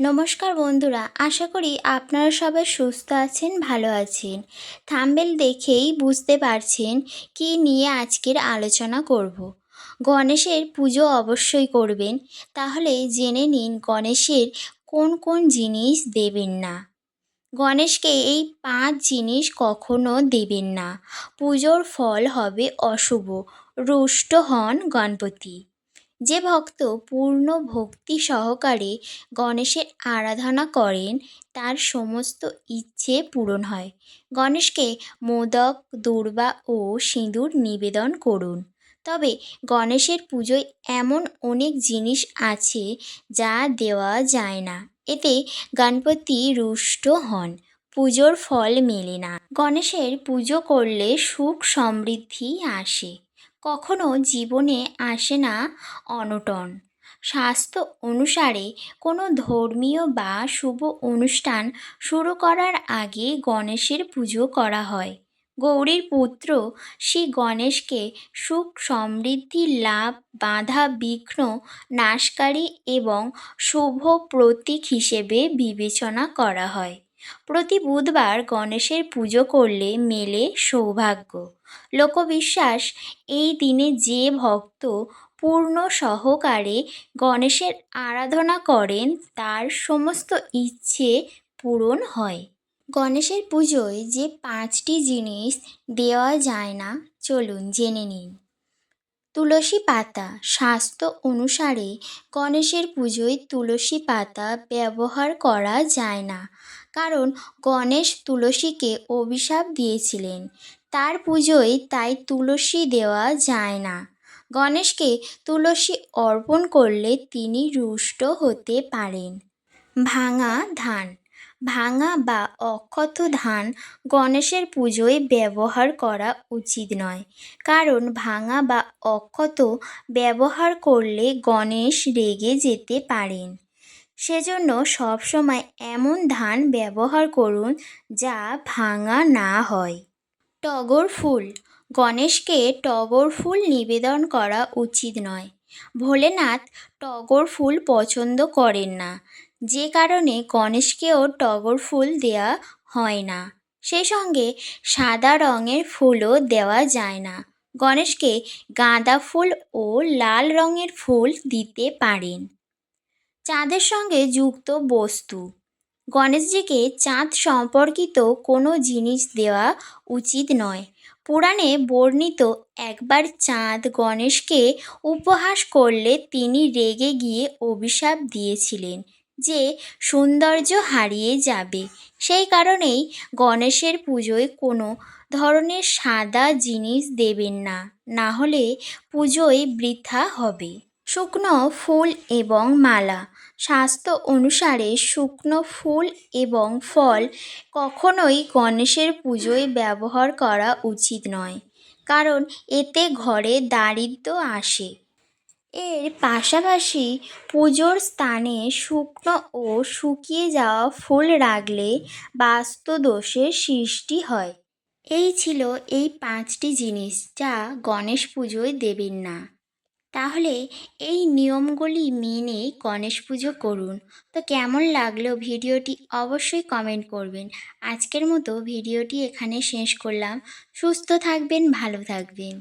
নমস্কার বন্ধুরা, আশা করি আপনারা সবাই সুস্থ আছেন, ভালো আছেন। থাম্বেল দেখেই বুঝতে পারছেন কি নিয়ে আজকের আলোচনা করব। গণেশের পুজো অবশ্যই করবেন, তাহলে জেনে নিন গণেশের কোন কোন জিনিস দেবেন না। গণেশকে এই পাঁচ জিনিস কখনো দেবেন না। পুজোর ফল হবে অশুভ, রুষ্ট হন গণপতি। যে ভক্ত পূর্ণ ভক্তি সহকারে গণেশের আরাধনা করেন, তার সমস্ত ইচ্ছে পূরণ হয়। গণেশকে মোদক, দূর্বা ও সিঁদুর নিবেদন করুন। তবে গণেশের পুজোয় এমন অনেক জিনিস আছে যা দেওয়া যায় না। এতে গণপতি রুষ্ট হন, পুজোর ফল মেলে না। গণেশের পুজো করলে সুখ সমৃদ্ধি আসে। কখনো জীবনে আসে না অনটন। স্বাস্থ্য অনুসারে কোনো ধর্মীয় বা শুভ অনুষ্ঠান শুরু করার আগে গণেশের পুজো করা হয়। গৌরীর পুত্র শ্রী গণেশকে সুখ সমৃদ্ধি, লাভ, বাধা, বিঘ্ন, নাশকারী এবং শুভ প্রতীক হিসেবে বিবেচনা করা হয়। প্রতি বুধবার গণেশের পুজো করলে মেলে সৌভাগ্য। লোকবিশ্বাস, এই দিনে যে ভক্ত পূর্ণ সহকারে গণেশের আরাধনা করেন, তার সমস্ত ইচ্ছে পূরণ হয়। গণেশের পুজোয় যে পাঁচটি জিনিস দেওয়া যায় না, চলুন জেনে নিন। তুলসী পাতা, স্বাস্থ্য অনুসারে গণেশের পুজোয় তুলসী পাতা ব্যবহার করা যায় না। কারণ গণেশ তুলসীকে অভিশাপ দিয়েছিলেন। তার পুজোয় তাই তুলসী দেওয়া যায় না। গণেশকে তুলসী অর্পণ করলে তিনি রুষ্ট হতে পারেন। ভাঙা ধান। ভাঙা বা অক্ষত ধান গণেশের পুজোয় ব্যবহার করা উচিত নয়। কারণ ভাঙা বা অক্ষত ব্যবহার করলে গণেশ রেগে যেতে পারেন। সেজন্য সবসময় এমন ধান ব্যবহার করুন যা ভাঙা না হয়। টগর ফুল। গণেশকে টগর ফুল নিবেদন করা উচিত নয়। ভোলেনাথ টগর ফুল পছন্দ করেন না। যে কারণে গণেশকেও টগর ফুল দেওয়া হয় না। সেই সঙ্গে সাদা রঙের ফুলও দেওয়া যায় না। গণেশকে গাঁদা ফুল ও লাল রঙের ফুল দিতে পারেন। চাঁদের সঙ্গে যুক্ত বস্তু। গণেশজিকে চাঁদ সম্পর্কিত কোনো জিনিস দেওয়া উচিত নয়। পুরাণে বর্ণিত, একবার চাঁদ গণেশকে উপহাস করলে তিনি রেগে গিয়ে অভিশাপ দিয়েছিলেন যে সৌন্দর্য হারিয়ে যাবে। সেই কারণেই গণেশের পুজোয় কোনো ধরনের সাদা জিনিস দেবেন না। না হলে পুজোয় বৃথা হবে। শুকনো ফুল এবং মালা। স্বাস্থ্য অনুসারে শুকনো ফুল এবং ফল কখনোই গণেশের পুজোয় ব্যবহার করা উচিত নয়, কারণ এতে ঘরে দারিদ্র আসে। এর পাশাপাশি পুজোর স্থানে শুকনো ও শুকিয়ে যাওয়া ফুল রাখলে বাস্তুদোষের সৃষ্টি হয়। এই ছিল এই পাঁচটি জিনিস যা গণেশ পুজোয় দেবেন না। তাহলে এই নিয়মগুলি মেনে গণেশ পুজো করুন। তো কেমন লাগল ভিডিওটি অবশ্যই কমেন্ট করবেন। আজকের মতো ভিডিওটি এখানে শেষ করলাম। সুস্থ থাকবেন, ভালো থাকবেন।